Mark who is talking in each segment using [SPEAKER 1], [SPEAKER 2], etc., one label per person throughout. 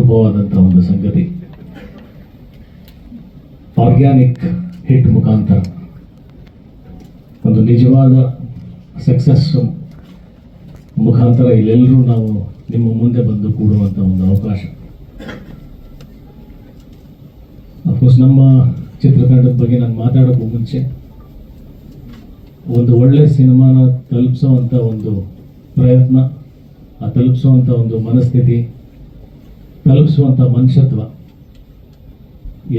[SPEAKER 1] ಅಪರೂಪವಾದಂಥ ಒಂದು ಸಂಗತಿ. Organic hit ಮುಖಾಂತರ. ಒಂದು ನಿಜವಾದ ಸಕ್ಸಸ್ ಮುಖಾಂತರ ಇಲ್ಲೆಲ್ಲರೂ ನಾವು ನಿಮ್ಮ ಮುಂದೆ ಬಂದು ಕೂಡುವಂಥ ಒಂದು ಅವಕಾಶ. ಅಫ್ಕೋರ್ಸ್ ನಮ್ಮ ಚಿತ್ರತಂಡದ ಬಗ್ಗೆ ನಾನು ಮಾತಾಡೋಕ್ಕೂ ಮುಂಚೆ ಒಂದು ಒಳ್ಳೆ ಸಿನಿಮಾನ ತಲುಪಿಸೋವಂಥ ಒಂದು ಪ್ರಯತ್ನ, ಆ ತಲುಪಿಸುವಂಥ ಒಂದು ಮನಸ್ಥಿತಿ ತಲುಪಿಸುವಂಥ ಮನುಷ್ಯತ್ವ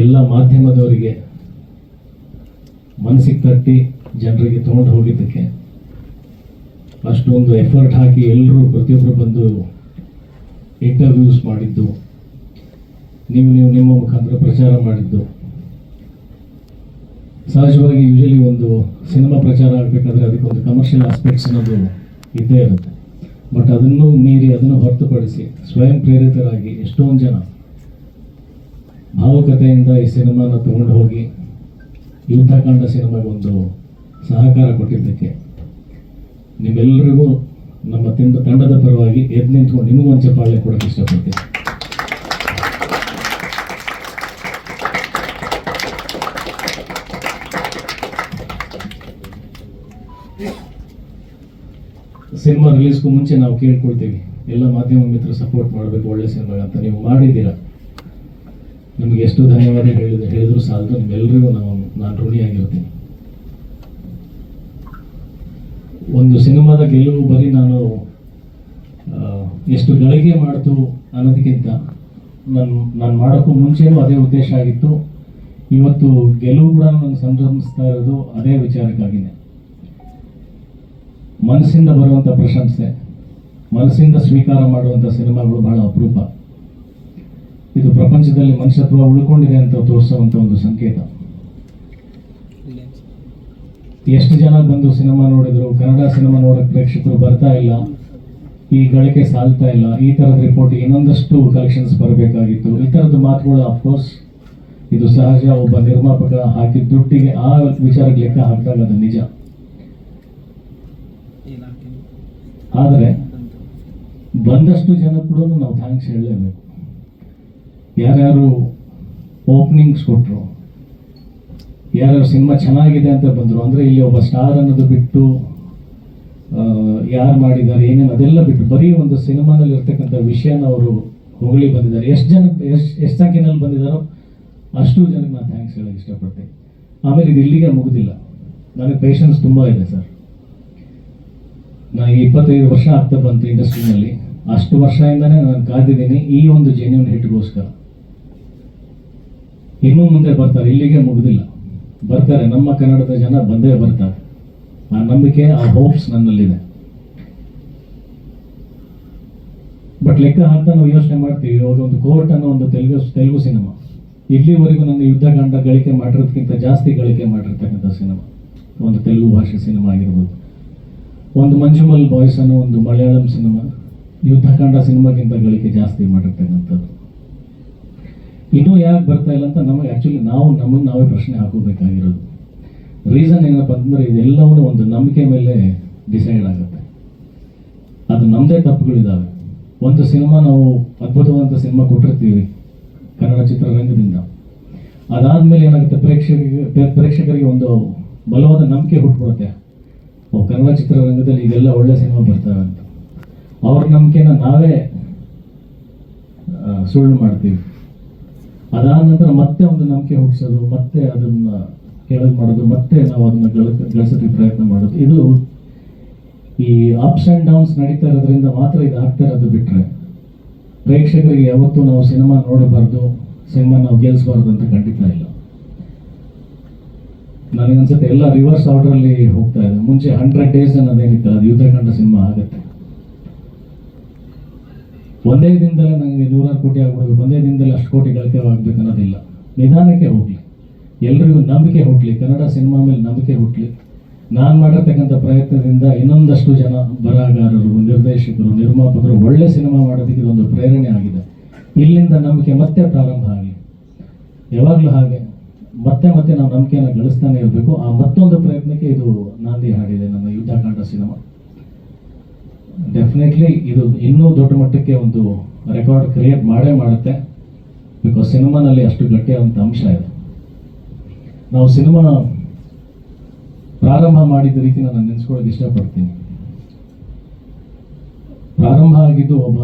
[SPEAKER 1] ಎಲ್ಲ ಮಾಧ್ಯಮದವರಿಗೆ ಮನಸ್ಸಿಗೆ ತಟ್ಟಿ ಜನರಿಗೆ ತೊಗೊಂಡು ಹೋಗಿದ್ದಕ್ಕೆ ಅಷ್ಟೊಂದು ಎಫರ್ಟ್ ಹಾಕಿ ಎಲ್ಲರೂ ಪ್ರತಿಯೊಬ್ಬರು ಬಂದು ಇಂಟರ್ವ್ಯೂಸ್ ಮಾಡಿದ್ದು, ನೀವು ನೀವು ನಿಮ್ಮ ಮುಖಾಂತರ ಪ್ರಚಾರ ಮಾಡಿದ್ದು. ಸಹಜವಾಗಿ ಯೂಶಲಿ ಒಂದು ಸಿನಿಮಾ ಪ್ರಚಾರ ಆಗಬೇಕಾದ್ರೆ ಅದಕ್ಕೊಂದು ಕಮರ್ಷಿಯಲ್ ಆಸ್ಪೆಕ್ಟ್ಸ್ ಅನ್ನೋದು ಇದ್ದೇ ಇರುತ್ತೆ. ಬಟ್ ಅದನ್ನು ಮೀರಿ ಅದನ್ನು ಹೊರತುಪಡಿಸಿ ಸ್ವಯಂ ಪ್ರೇರಿತರಾಗಿ ಎಷ್ಟೊಂದು ಜನ ಭಾವುಕತೆಯಿಂದ ಈ ಸಿನಿಮಾನ ತಗೊಂಡು ಹೋಗಿ ಯುದ್ಧಕಾಂಡ ಸಿನಿಮಾಗೆ ಒಂದು ಸಹಕಾರ ಕೊಟ್ಟಿದ್ದಕ್ಕೆ ನಿಮ್ಮೆಲ್ಲರಿಗೂ ನಮ್ಮ ತಿಂಡ ತಂಡದ ಪರವಾಗಿ ಎದ್ದು ನಿಂತ್ಕೊಂಡು ನಿಮಗೂ ಒಂದು ಚಪ್ಪಾಳೆ ಕೊಡೋಕ್ಕೆ ಇಷ್ಟಪಡ್ತೀನಿ. ಸಿನಿಮಾ ರಿಲೀಸ್ಗೂ ಮುಂಚೆ ನಾವು ಕೇಳ್ಕೊಳ್ತೀವಿ. ಎಲ್ಲ ಮಾಧ್ಯಮ ಮಿತ್ರರು ಸಪೋರ್ಟ್ ಮಾಡಬೇಕು, ಒಳ್ಳೆ ಸಿನಿಮಾ ಅಂತ ನೀವು ಮಾಡಿದ್ದೀರಾ? ನಿಮಗೆ ಎಷ್ಟು ಧನ್ಯವಾದ ಹೇಳಿದ್ರು ಹೇಳಿದ್ರು ಸಾಲದು ನಿಮ್ಮೆಲ್ಲರಿಗೂ ನಾವು, ನಾನು ಋಣಿಯಾಗಿರ್ತೀನಿ ಒಂದು ಸಿನಿಮಾದ ಗೆಲುವು ಬರೀ ನಾನು ಎಷ್ಟು ಗಳಿಗೆ ಮಾಡ್ತು ಅನ್ನೋದಕ್ಕಿಂತ ನಾನು ನಾನು ಮಾಡೋಕ್ಕೂ ಮುಂಚೆನೂ ಅದೇ ಉದ್ದೇಶ ಆಗಿತ್ತು. ಇವತ್ತು ಗೆಲುವು ಕೂಡ ನಾನು ಸಂಭ್ರಮಿಸ್ತಾ ಇರೋದು ಅದೇ ವಿಚಾರಕ್ಕಾಗಿನೇ. ಮನಸ್ಸಿಂದ ಬರುವಂಥ ಪ್ರಶಂಸೆ, ಮನಸ್ಸಿಂದ ಸ್ವೀಕಾರ ಮಾಡುವಂಥ ಸಿನಿಮಾಗಳು ಬಹಳ ಅಪರೂಪ. ಇದು ಪ್ರಪಂಚದಲ್ಲಿ ಮನುಷ್ಯತ್ವ ಉಳ್ಕೊಂಡಿದೆ ಅಂತ ತೋರಿಸುವಂಥ ಒಂದು ಸಂಕೇತ. ಎಷ್ಟು ಜನ ಬಂದು ಸಿನಿಮಾ ನೋಡಿದ್ರು, ಕನ್ನಡ ಸಿನಿಮಾ ನೋಡೋಕ್ಕೆ ಪ್ರೇಕ್ಷಕರು ಬರ್ತಾ ಇಲ್ಲ, ಈ ಗಳಿಕೆ ಸಾಲ್ತಾ ಇಲ್ಲ, ಈ ಥರದ ರಿಪೋರ್ಟ್ ಇನ್ನೊಂದಷ್ಟು ಕಲೆಕ್ಷನ್ಸ್ ಬರಬೇಕಾಗಿತ್ತು. ಈ ಥರದ ಮಾತುಗಳು ಅಫ್ಕೋರ್ಸ್ ಇದು ಸಹಜ, ಒಬ್ಬ ನಿರ್ಮಾಪಕ ಹಾಕಿದ ದುಡ್ಡಿಗೆ ಆ ವಿಚಾರಕ್ಕೆ ಲೆಕ್ಕ ಹಾಕಿದಾಗ ಅದು ನಿಜ. ಆದರೆ ಬಂದಷ್ಟು ಜನ ಕೂಡ ನಾವು ಥ್ಯಾಂಕ್ಸ್ ಹೇಳಲೇಬೇಕು. ಯಾರ್ಯಾರು ಓಪನಿಂಗ್ಸ್ ಕೊಟ್ಟರು ಯಾರ್ಯಾರು ಸಿನಿಮಾ ಚೆನ್ನಾಗಿದೆ ಅಂತ ಬಂದರು, ಅಂದರೆ ಇಲ್ಲಿ ಒಬ್ಬ ಸ್ಟಾರ್ ಅನ್ನೋದು ಬಿಟ್ಟು ಯಾರು ಮಾಡಿದ್ದಾರೆ, ಏನೇನು ಅದೆಲ್ಲ ಬಿಟ್ಟು ಬರೀ ಒಂದು ಸಿನಿಮಾನಲ್ಲಿ ಇರ್ತಕ್ಕಂಥ ವಿಷಯನ ಅವರು ಹೊಗಳಿ ಬಂದಿದ್ದಾರೆ. ಎಷ್ಟು ಜನ, ಎಷ್ಟು ಎಷ್ಟು ಸಂಖ್ಯೆನಲ್ಲಿ ಬಂದಿದ್ದಾರೋ ಅಷ್ಟು ಜನಕ್ಕೆ ನಾನು ಥ್ಯಾಂಕ್ಸ್ ಹೇಳೋಕ್ಕೆ ಇಷ್ಟಪಡ್ತೀನಿ. ಆಮೇಲೆ ಇದು ಇಲ್ಲಿಗೆ ಮುಗುದಿಲ್ಲ. ನನಗೆ ಪೇಷನ್ಸ್ ತುಂಬ ಇದೆ ಸರ್ ನನಗೆ ಇಪ್ಪತ್ತೈದು ವರ್ಷ ಆಗ್ತಾ ಬಂತು ಇಂಡಸ್ಟ್ರಿನಲ್ಲಿ ಅಷ್ಟು ವರ್ಷದಿಂದನೇ ನಾನು ಕಾದಿದ್ದೀನಿ ಈ ಒಂದು ಜೆನ್ಯೂನ್ ಹಿಟ್ಗೋಸ್ಕರ ಇನ್ನೂ ಮುಂದೆ ಬರ್ತಾರೆ, ಇಲ್ಲಿಗೆ ಮುಗಿದಿಲ್ಲ. ಬರ್ತಾರೆ, ನಮ್ಮ ಕನ್ನಡದ ಜನ ಬಂದೇ ಬರ್ತಾರೆ. ಆ ನಂಬಿಕೆ, ಆ ಹೋಪ್ಸ್ ನನ್ನಲ್ಲಿದೆ. ಬಟ್ ಲೆಕ್ಕ ಹಾಕ್ತಾ ನಾವು ಯೋಚನೆ ಮಾಡ್ತೀವಿ, ಇವಾಗ ಒಂದು ಕೋರ್ಟ್ ಅನ್ನೋ ಒಂದು ತೆಲುಗು ತೆಲುಗು ಸಿನಿಮಾ ಇಲ್ಲಿವರೆಗೂ ನನ್ನ ಯುದ್ಧಕಾಂಡ ಗಳಿಕೆ ಮಾಡಿರೋದಕ್ಕಿಂತ ಜಾಸ್ತಿ ಗಳಿಕೆ ಮಾಡಿರ್ತಕ್ಕಂಥ ಸಿನಿಮಾ ಒಂದು ತೆಲುಗು ಭಾಷೆ ಸಿನಿಮಾ ಆಗಿರ್ಬೋದು. ಒಂದು ಮಂಜುಮಲ್ ಬಾಯ್ಸ್ ಅನ್ನೋ ಒಂದು ಮಲಯಾಳಂ ಸಿನಿಮಾ ಯುದ್ಧಕಾಂಡ ಸಿನಿಮಾಗಿಂತ ಗಳಿಕೆ ಜಾಸ್ತಿ ಮಾಡಿರ್ತಕ್ಕಂಥದ್ದು. ಇನ್ನೂ ಯಾಕೆ ಬರ್ತಾ ಇಲ್ಲ ಅಂತ ನಮಗೆ ಆ್ಯಕ್ಚುಲಿ ನಾವು ನಮ್ಮನ್ನು ನಾವೇ ಪ್ರಶ್ನೆ ಹಾಕೋಬೇಕಾಗಿರೋದು. ರೀಸನ್ ಏನಪ್ಪ ಅಂತಂದ್ರೆ ಇದೆಲ್ಲವೂ ಒಂದು ನಂಬಿಕೆ ಮೇಲೆ ಡಿಸೈಡ್ ಆಗುತ್ತೆ. ಅದು ನಮ್ಮದೇ ತಪ್ಪುಗಳಿದ್ದಾವೆ ಒಂದು ಸಿನಿಮಾ ನಾವು ಅದ್ಭುತವಾದಂಥ ಸಿನಿಮಾ ಕೊಟ್ಟಿರ್ತೀವಿ ಕನ್ನಡ ಚಿತ್ರರಂಗದಿಂದ. ಅದಾದಮೇಲೆ ಏನಾಗುತ್ತೆ ಪ್ರೇಕ್ಷಕರಿಗೆ ಪ್ರೇಕ್ಷಕರಿಗೆ ಒಂದು ಬಲವಾದ ನಂಬಿಕೆ ಹುಟ್ಬಿಡುತ್ತೆ. ಕನ್ನಡ ಚಿತ್ರರಂಗದಲ್ಲಿ ಇದೆಲ್ಲ ಒಳ್ಳೆ ಸಿನಿಮಾ ಬರ್ತವೆ ಅಂತ ಅವ್ರ ನಂಬಿಕೆನ ನಾವೇ ಸುಳ್ಳು ಮಾಡ್ತೀವಿ. ಅದಾದ ನಂತರ ಮತ್ತೆ ಒಂದು ನಂಬಿಕೆ ಹೋಗಿಸೋದು ಮತ್ತೆ ಅದನ್ನ ಕೆಳಗೆ ಮಾಡೋದು, ಮತ್ತೆ ನಾವು ಅದನ್ನ ಗಳ ಗಳಿಸೋದಕ್ಕೆ ಪ್ರಯತ್ನ ಮಾಡೋದು. ಇದು ಈ ಅಪ್ಸ್ ಆ್ಯಂಡ್ ಡೌನ್ಸ್ ನಡೀತಾ ಇರೋದ್ರಿಂದ ಮಾತ್ರ ಇದು ಆಗ್ತಾ ಇರೋದು ಬಿಟ್ರೆ, ಪ್ರೇಕ್ಷಕರಿಗೆ ಯಾವತ್ತೂ ನಾವು ಸಿನಿಮಾ ನೋಡಬಾರ್ದು, ಸಿನಿಮಾ ನಾವು ಗೆಲ್ಲಿಸಬಾರ್ದು ಅಂತ ಖಂಡಿತ ಇಲ್ಲ. ನನಗನ್ಸುತ್ತೆ ಎಲ್ಲ ರಿವರ್ಸ್ ಆರ್ಡರಲ್ಲಿ ಹೋಗ್ತಾ ಇದೆ. ಮುಂಚೆ ಹಂಡ್ರೆಡ್ ಡೇಸ್ ಅನ್ನೋದೇನಿತ್ತು, ಅದು ಯುದ್ಧಕಾಂಡ ಸಿನಿಮಾ ಆಗುತ್ತೆ. ಒಂದೇ ದಿನದಲ್ಲೇ ನನಗೆ ನೂರಾರು ಕೋಟಿ ಆಗ್ಬಿಡ್ಬೇಕು. ಒಂದೇ ದಿನದಲ್ಲಿ ಅಷ್ಟು ಕೋಟಿ ಗಳಿಕೆ ಆಗ್ಬೇಕು ಅನ್ನೋದಿಲ್ಲ. ನಿಧಾನಕ್ಕೆ ಹೋಗ್ಲಿ. ಎಲ್ರಿಗೂ ನಂಬಿಕೆ ಹುಟ್ಟಲಿ ಕನ್ನಡ ಸಿನಿಮಾ ಮೇಲೆ ನಂಬಿಕೆ ಹುಟ್ಟಲಿ ನಾನು ಮಾಡಿರ್ತಕ್ಕಂಥ ಪ್ರಯತ್ನದಿಂದ ಇನ್ನೊಂದಷ್ಟು ಜನ ಬರಹಗಾರರು, ನಿರ್ದೇಶಕರು, ನಿರ್ಮಾಪಕರು ಒಳ್ಳೆ ಸಿನಿಮಾ ಮಾಡೋದಕ್ಕೆ ಇದೊಂದು ಪ್ರೇರಣೆ ಆಗಿದೆ. ಇಲ್ಲಿಂದ ನಂಬಿಕೆ ಮತ್ತೆ ಪ್ರಾರಂಭ ಆಗಲಿ. ಯಾವಾಗಲೂ ಹಾಗೆ. ಮತ್ತೆ ಮತ್ತೆ ನಾವು ನಂಬಿಕೆಯನ್ನು ಗಳಿಸ್ತಾನೆ ಇರಬೇಕು. ಆ ಮತ್ತೊಂದು ಪ್ರಯತ್ನಕ್ಕೆ ಇದು ನಾಂದಿ ಹಾಡಿದೆ ನನ್ನ ಯುದ್ಧಕಾಂಡ ಸಿನಿಮಾ. ಡೆಫಿನೆಟ್ಲಿ ಇದು ಇನ್ನೂ ದೊಡ್ಡ ಮಟ್ಟಕ್ಕೆ ಒಂದು ರೆಕಾರ್ಡ್ ಕ್ರಿಯೇಟ್ ಮಾಡೇ ಮಾಡುತ್ತೆ. ಬಿಕಾಸ್ ಸಿನಿಮಾನಲ್ಲಿ ಅಷ್ಟು ಗಟ್ಟಿಯಾದಂಥ ಅಂಶ ಇದೆ. ನಾವು ಸಿನಿಮಾ ಪ್ರಾರಂಭ ಮಾಡಿದ ರೀತಿ ನಾನು ನೆನೆಸ್ಕೊಳ್ಳೋದು ಇಷ್ಟಪಡ್ತೀನಿ. ಪ್ರಾರಂಭ ಆಗಿದ್ದು ಒಬ್ಬ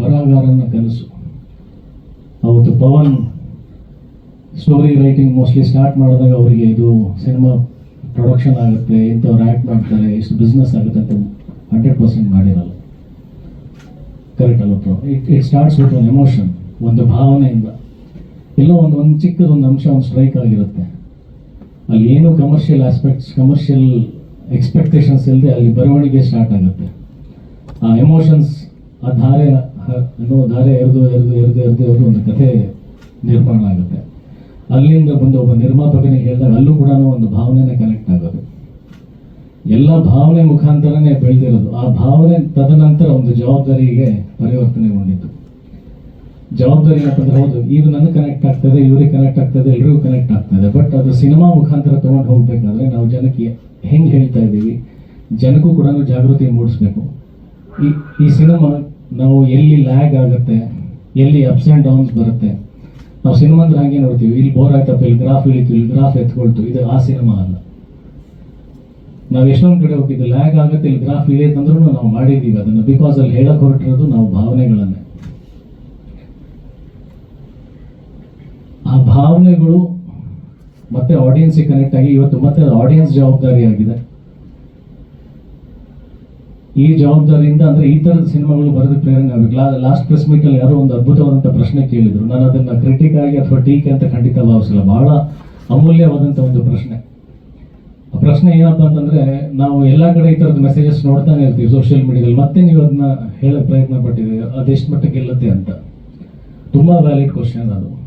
[SPEAKER 1] ಬರಹಗಾರನ ಕನಸು. ಅವತ್ತು Pavan story writing mostly start ಮಾಡಿದಾಗ ಅವರಿಗೆ ಇದು ಸಿನಿಮಾ ಪ್ರೊಡಕ್ಷನ್ ಆಗುತ್ತೆ, ಇಂಥವ್ರು ಆ್ಯಕ್ಟ್ ಮಾಡ್ತಾರೆ, ಇಷ್ಟು ಬಿಸ್ನೆಸ್ ಆಗುತ್ತೆ ಅಂತ ಹಂಡ್ರೆಡ್ ಪರ್ಸೆಂಟ್ ಮಾಡಿರಲ್ಲ. ಕರೆಕ್ಟ್ ಅಲ್ಲ pro? It it starts with one emotion ಒಂದು ಭಾವನೆಯಿಂದ. ಎಲ್ಲೋ ಒಂದು ಒಂದು ಚಿಕ್ಕದೊಂದು ಅಂಶ ಒಂದು ಸ್ಟ್ರೈಕ್ ಆಗಿರುತ್ತೆ. ಅಲ್ಲಿ ಏನು ಕಮರ್ಷಿಯಲ್ ಆಸ್ಪೆಕ್ಟ್ಸ್ ಕಮರ್ಷಿಯಲ್ ಎಕ್ಸ್ಪೆಕ್ಟೇಷನ್ಸ್ ಇಲ್ಲದೆ ಅಲ್ಲಿ ಬರವಣಿಗೆ ಸ್ಟಾರ್ಟ್ ಆಗುತ್ತೆ. ಆ ಎಮೋಷನ್ಸ್ ಆ ಧಾರೆ ಅನ್ನೋ ಧಾರೆ ಎರೆದು ಎರೆದು ಎರೆದು ಎರೆದು ಎರೆದು ಒಂದು ಕಥೆ ನಿರ್ಮಾಣ ಆಗುತ್ತೆ. ಅಲ್ಲಿಂದ ಬಂದು ಒಬ್ಬ ನಿರ್ಮಾಪಕನಿಗೆ ಹೇಳಿದಾಗ ಅಲ್ಲೂ ಕೂಡ ಒಂದು ಭಾವನೆನೇ ಕನೆಕ್ಟ್ ಆಗೋದು. ಎಲ್ಲ ಭಾವನೆ ಮುಖಾಂತರನೇ ಬೆಳೆದಿರೋದು. ಆ ಭಾವನೆ ತದನಂತರ ಒಂದು ಜವಾಬ್ದಾರಿಗೆ ಪರಿವರ್ತನೆಗೊಂಡಿತ್ತು ಜವಾಬ್ದಾರಿ ಏನಪ್ಪಂದ್ರೆ ಹೌದು, ಇದು ನನಗೆ ಕನೆಕ್ಟ್ ಆಗ್ತದೆ, ಇವ್ರಿಗೆ ಕನೆಕ್ಟ್ ಆಗ್ತದೆ, ಎಲ್ರಿಗೂ ಕನೆಕ್ಟ್ ಆಗ್ತದೆ. ಬಟ್ ಅದು ಸಿನಿಮಾ ಮುಖಾಂತರ ತೊಗೊಂಡು ಹೋಗ್ಬೇಕಾದ್ರೆ ನಾವು ಜನಕ್ಕೆ ಹೆಂಗೆ ಹೇಳ್ತಾ ಇದ್ದೀವಿ, ಜನಕ್ಕೂ ಕೂಡ ಜಾಗೃತಿ ಮೂಡಿಸ್ಬೇಕು. ಈ ಈ ಸಿನಿಮಾ ನಾವು ಎಲ್ಲಿ ಲ್ಯಾಗ್ ಆಗುತ್ತೆ, ಎಲ್ಲಿ ಅಪ್ಸ್ ಆ್ಯಂಡ್ ಡೌನ್ಸ್ ಬರುತ್ತೆ ನಾವು ಸಿನಿಮಾ ಅಂದ್ರೆ ಹಂಗೆ ನೋಡ್ತೀವಿ. ಇಲ್ಲಿ ಬೋರ್ ಆಯ್ತಪ್ಪ ಇಲ್ಲಿ ಗ್ರಾಫ್ ಇಳಿತು, ಇಲ್ಲಿ ಗ್ರಾಫ್ ಎತ್ಕೊಳ್ತು. ಇದು ಆ ಸಿನಿಮಾ ಅಲ್ಲ. ನಾವು ಎಷ್ಟೊಂದು ಕಡೆ ಹೋಗಿದ್ದು ಲ್ಯಾಗ್ ಆಗುತ್ತೆ, ಇಲ್ಲಿ ಗ್ರಾಫ್ ಇಳಿಯತ್ತಂದ್ರೂ ನಾವು ಮಾಡಿದ್ದೀವಿ ಅದನ್ನು. ಬಿಕಾಸ್ ಅಲ್ಲಿ ಹೇಳಕ್ ಹೊರಟಿರೋದು ನಾವು ಭಾವನೆಗಳನ್ನೇ. ಆ ಭಾವನೆಗಳು ಮತ್ತೆ ಆಡಿಯನ್ಸಿಗೆ ಕನೆಕ್ಟ್ ಆಗಿ ಇವತ್ತು ಮತ್ತೆ ಆಡಿಯನ್ಸ್ ಜವಾಬ್ದಾರಿ ಆಗಿದೆ ಈ ಜವಾಬ್ದಾರಿಯಿಂದ ಅಂದ್ರೆ ಈ ತರದ ಸಿನಿಮಾಗಳು ಬರೋದಕ್ಕೆ ಪ್ರೇರಣೆ ಆಗಬೇಕು. ಲಾಸ್ಟ್ ಪ್ರೆಸ್ ಮೀಟ್ ಅಲ್ಲಿ ಯಾರೋ ಒಂದು ಅದ್ಭುತವಾದಂತ ಪ್ರಶ್ನೆ ಕೇಳಿದ್ರು. ನಾನು ಅದನ್ನ ಕ್ರಿಟಿಕ್ ಆಗಿ ಅಥವಾ ಟೀಕೆ ಅಂತ ಖಂಡಿತ ಭಾವಿಸಿಲ್ಲ. ಬಹಳ ಅಮೂಲ್ಯವಾದಂತ ಒಂದು ಪ್ರಶ್ನೆ. ಆ ಪ್ರಶ್ನೆ ಏನಪ್ಪ ಅಂತಂದ್ರೆ, ನಾವು ಎಲ್ಲ ಕಡೆ ಈ ತರದ ಮೆಸೇಜಸ್ ನೋಡ್ತಾನೆ ಇರ್ತೀವಿ ಸೋಷಿಯಲ್ ಮೀಡಿಯಾದಲ್ಲಿ ಮತ್ತೆ ನೀವು ಅದನ್ನ ಹೇಳಕ್ ಪ್ರಯತ್ನ ಪಟ್ಟಿದ್ದೀವಿ ಅದೆಷ್ಟು ಮಟ್ಟಿಗೆ ಗೆಲ್ಲುತ್ತೆ ಅಂತ. ತುಂಬಾ ವ್ಯಾಲಿಡ್ ಕ್ವಶನ್ ಅದು.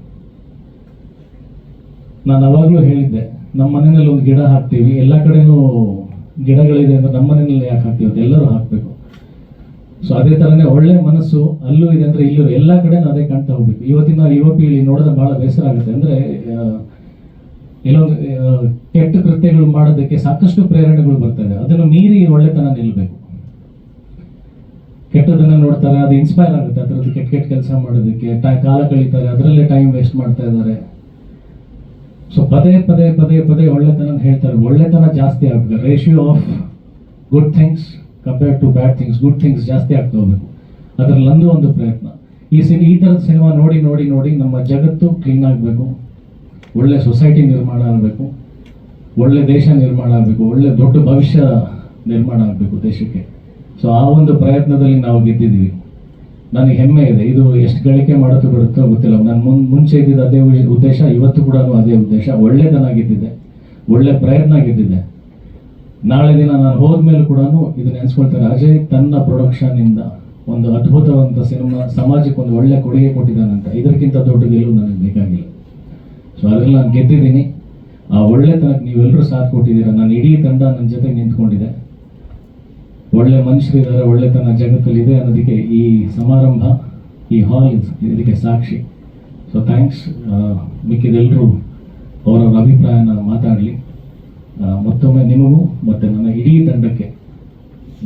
[SPEAKER 1] ನಾನು ಅವಾಗಲೂ ಹೇಳಿದ್ದೆ. ನಮ್ಮ ಮನೆಯಲ್ಲಿ ಒಂದು ಗಿಡ ಹಾಕ್ತೀವಿ. ಎಲ್ಲ ಕಡೆನೂ ಗಿಡಗಳಿದೆ ಅಂದ್ರೆ ನಮ್ಮ ಮನೆಯಲ್ಲಿ ಯಾಕೆ ಹಾಕ್ತೀವಿ ಎಲ್ಲರೂ ಹಾಕಬೇಕು. ಸೊ ಅದೇ ಥರನೇ ಒಳ್ಳೆ ಮನಸ್ಸು, ಅಲ್ಲೂ ಇದೆ ಅಂದರೆ ಇಲ್ಲೂ ಎಲ್ಲ ಕಡೆನೂ ಅದೇ ಕಾಣ್ತಾ ಹೋಗ್ಬೇಕು. ಇವತ್ತಿನ ಯುವ ಪೀಳಿ ನೋಡಿದ್ರೆ ಬಹಳ ಬೇಸರ ಆಗುತ್ತೆ. ಅಂದ್ರೆ ಕೆಲವೊಂದು ಕೆಟ್ಟ ಕೃತ್ಯಗಳು ಮಾಡೋದಕ್ಕೆ ಸಾಕಷ್ಟು ಪ್ರೇರಣೆಗಳು ಬರ್ತವೆ ಅದನ್ನು ಮೀರಿ ಒಳ್ಳೆತನ ನಿಲ್ಲಬೇಕು ಕೆಟ್ಟದನ್ನ ನೋಡ್ತಾರೆ, ಅದು ಇನ್ಸ್ಪೈರ್ ಆಗುತ್ತೆ. ಅದರದ್ದು ಕೆಟ್ಟ ಕೆಟ್ಟ ಕೆಲಸ ಮಾಡೋದಕ್ಕೆ, ಟೈ- ಕಾಲ ಕಳೀತಾರೆ, ಅದರಲ್ಲೇ ಟೈಮ್ ವೇಸ್ಟ್ ಮಾಡ್ತಾ ಇದ್ದಾರೆ. ಸೊ ಪದೇ ಪದೇ ಪದೇ ಪದೇ ಒಳ್ಳೆತನ ಹೇಳ್ತಾರೆ. ಒಳ್ಳೆತನ ಜಾಸ್ತಿ ಆಗ್ಬೇಕು. Ratio of good things compare to bad things good things ಜಾಸ್ತಿ ಆಗ್ತಾ ಹೋಗ್ಬೇಕು. ಅದರಲ್ಲೊಂದು ಒಂದು ಪ್ರಯತ್ನ. ಈ ಸಿನಿ, ಈ ಥರದ ಸಿನಿಮಾ ನೋಡಿ ನೋಡಿ ನೋಡಿ ನಮ್ಮ ಜಗತ್ತು ಕ್ಲೀನ್ ಆಗಬೇಕು. ಒಳ್ಳೆ ಸೊಸೈಟಿ ನಿರ್ಮಾಣ ಆಗಬೇಕು. ಒಳ್ಳೆ ದೇಶ ನಿರ್ಮಾಣ ಆಗಬೇಕು. ಒಳ್ಳೆ ದೊಡ್ಡ ಭವಿಷ್ಯ ನಿರ್ಮಾಣ ಆಗಬೇಕು ದೇಶಕ್ಕೆ. ಸೊ ಆ ಒಂದು ಪ್ರಯತ್ನದಲ್ಲಿ ನಾವು ಗೆದ್ದಿದ್ದೀವಿ. ನನಗೆ ಹೆಮ್ಮೆ ಇದೆ. ಇದು ಎಷ್ಟು ಗಳಿಕೆ ಮಾಡುತ್ತೋ ಬಿಡುತ್ತೋ ಗೊತ್ತಿಲ್ಲ. ನಾನು ಮುನ್, ಮುಂಚೆ ಇದ್ದಿದ್ದು ಅದೇ ಉದ್ದೇಶ ಇವತ್ತು ಕೂಡ ಅದೇ ಉದ್ದೇಶ. ಒಳ್ಳೆತನ ಗೆದ್ದಿದೆ ಒಳ್ಳೆ ಪ್ರಯತ್ನ ಆಗಿದ್ದಿದೆ ನಾಳೆ ದಿನ ನಾನು ಹೋದ್ಮೇಲೆ ಕೂಡ ಇದನ್ನ ನೆನೆಸ್ಕೊಳ್ತಾರೆ. ಅಜಯ್ ತನ್ನ ಪ್ರೊಡಕ್ಷನ್ನಿಂದ ಒಂದು ಅದ್ಭುತವಾದಂಥ ಸಿನಿಮಾ, ಸಮಾಜಕ್ಕೆ ಒಂದು ಒಳ್ಳೆ ಕೊಡುಗೆ ಕೊಟ್ಟಿದ್ದಾನಂತ ಇದಕ್ಕಿಂತ ದೊಡ್ಡ ಗೆಲುವು ನನಗೆ ಬೇಕಾಗಿಲ್ಲ. ಸೊ ಅದ್ರಲ್ಲಿ ನಾನು ಗೆದ್ದಿದ್ದೀನಿ. ಆ ಒಳ್ಳೆತನಕ್ಕೆ ನೀವೆಲ್ಲರೂ ಸಾಥ್ ಕೊಟ್ಟಿದ್ದೀರಾ. ನಾನು ಇಡೀ ತಂಡ ನನ್ನ ಜೊತೆ ನಿಂತ್ಕೊಂಡಿದೆ ಒಳ್ಳೆ ಮನುಷ್ಯರಿದ್ದಾರೆ ಒಳ್ಳೆತನ ಜಗತ್ತಲ್ಲಿದೆ ಅನ್ನೋದಕ್ಕೆ ಈ ಸಮಾರಂಭ, ಈ ಹಾಲ್ ಇದಕ್ಕೆ ಸಾಕ್ಷಿ. ಸೊ ಥ್ಯಾಂಕ್ಸ್ ಮಿಕ್ಕಿದೆಲ್ಲರೂ ಅವರವರ ಅಭಿಪ್ರಾಯನ ಮಾತಾಡಲಿ. ಮತ್ತೊಮ್ಮೆ ನಿಮಗೂ ಮತ್ತು ನನ್ನ ಇಡೀ ತಂಡಕ್ಕೆ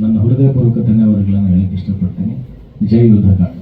[SPEAKER 1] ನನ್ನ ಹೃದಯಪೂರ್ವಕ ಧನ್ಯವಾದಗಳನ್ನು ಹೇಳಕ್ಕೆ ಇಷ್ಟಪಡ್ತೀನಿ. ಜೈ ಯುದ್ಧಕಾಂಡ್